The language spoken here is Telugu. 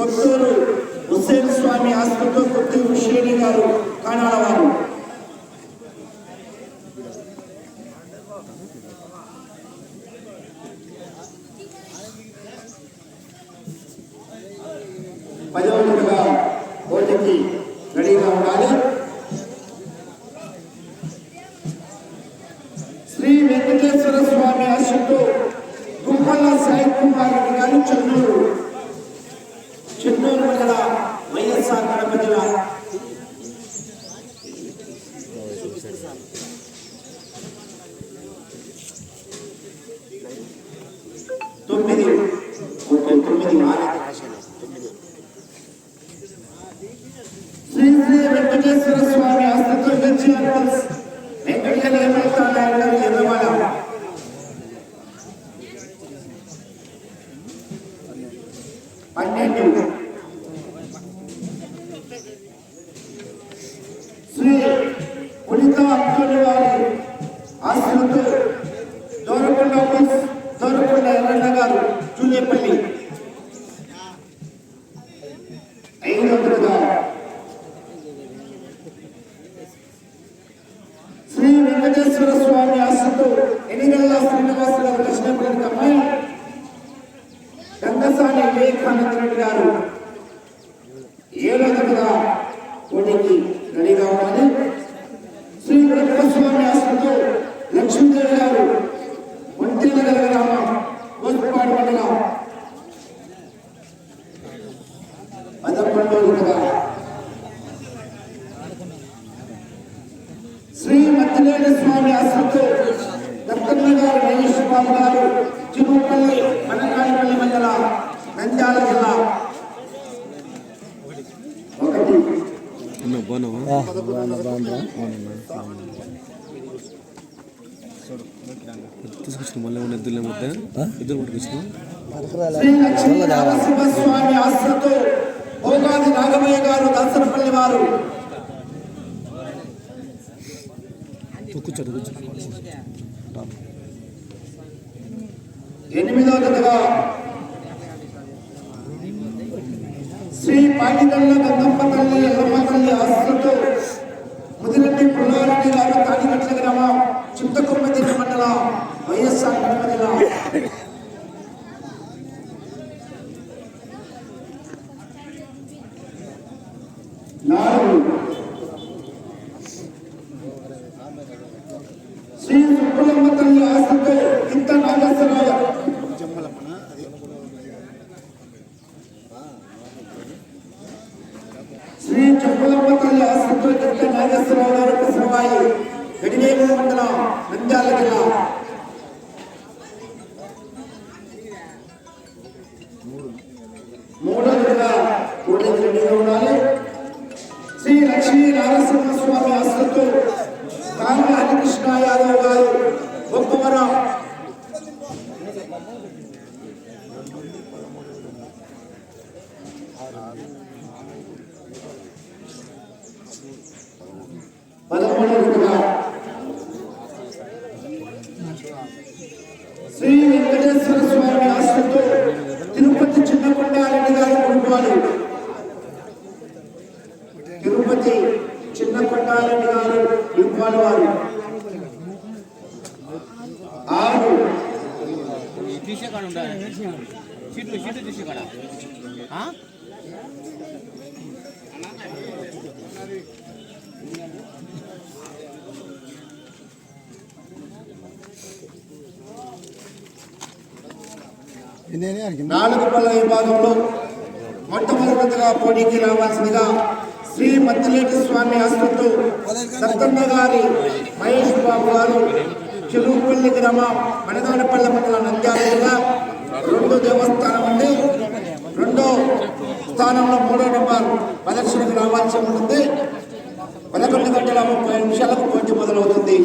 కొత్తూరు హుస్సేన్ స్వామి హాస్పిటల్ కొత్తూరు షేరి గారు కానాడ వారు పదవదిగా పోటీకి రెడీగా ఉండాలి శ్రీ వెంకటేశ్వర స్వామి ఆశతో గుమ్మల సాయి కుమార్ తొమ్మిది ఓకే, తొమ్మిది ఆరు. శ్రీ శ్రీ వెంకటేశ్వర స్వామి ఆస్తుతో వెంచర్ వెంకటగిరి ఏమంటారు గారు ఎర్రవాడ దూరకొండ బస్ దూరకొండ ఎర్రన్న గారు ఐదు వందలుగా శ్రీ వెంకటేశ్వర స్వామి ఆశతో ఎనిగల్ల శ్రీనివాస గారు కృష్ణపల్లి అమ్మాయి గంగసాని వివేకానంద రెడ్డి గారు. ఏడవదలుగా రెడీగా శ్రీ వెంకట స్వామి ఆశతో లక్ష్మీదేవి గారు ఒంటినగర గ్రామం గోస్పాడు మండలం పదకొండవదిగా శ్రీ మత్తిలేని స్వామి ఆశ్రతో దత్తన్న గారు మహేష్ బాబు గారు చిరుపల్లి మనకాడిపల్లి మండల నంద్యాల జిల్లా. ఒకటి. తీసుకొచ్చిన మళ్ళీ ఇద్దరు ముద్ద ఇద్దరు పట్టుకొచ్చినావు భోగాది నాగమయ్య గారు దర్శనపల్లి వారు. ఎనిమిదవ జతగా శ్రీ పాటిగల్ల గంగమ్మ తల్లి ఎల్లమ్మ తల్లి ఆశ్రతో ముదిరెడ్డి పుల్లారెడ్డి గారు తాడిగట్ల గ్రామం చింతకొమ్మది మండల వైఎస్ఆర్ కడప నాలుగు. శ్రీ సుబ్బలమ్మ తల్లి ఆశ్రతో ఇంత నాగేశ్వరరావు శ్రీ చెప్పులమ్మ తల్లి ఆశ్రతో ఇంత నాగేశ్వరరావు గారు మండలం నంద్యాల జిల్లా. కృష్ణ యాదవ్ గారు గొప్పవరం పదమూడవదిగా శ్రీ వెంకటేశ్వర స్వామి ఆశ్రతో తిరుపతి చిన్నకొండారెడ్డి గారి కుటుంబాలు తిరుపతి చిన్నకొండారెడ్డి గారు కుటుంబాల వారు. తీసే కాడ ఉండాలి సీట్లు సీట్లు తీసే కాడ. నాలుగు పళ్ళ విభాగంలో మొట్టమొదటిగా పోటీకి రావాల్సిందిగా శ్రీ మత్తిలేటి స్వామి ఆశ్రతో సత్తమ్మ గారి మహేష్ బాబు గారు చెలుగుపల్లి గ్రామం మణిదానపల్లి మండలం నంద్యాల జిల్లా. రెండు దేవస్థానం అండి రెండో స్థానంలో మూడో నెంబర్ ప్రదర్శనకు రావాల్సి ఉంటుంది. పదకొండు గంటల ముప్పై నిమిషాలకు పోటీ మొదలవుతుంది.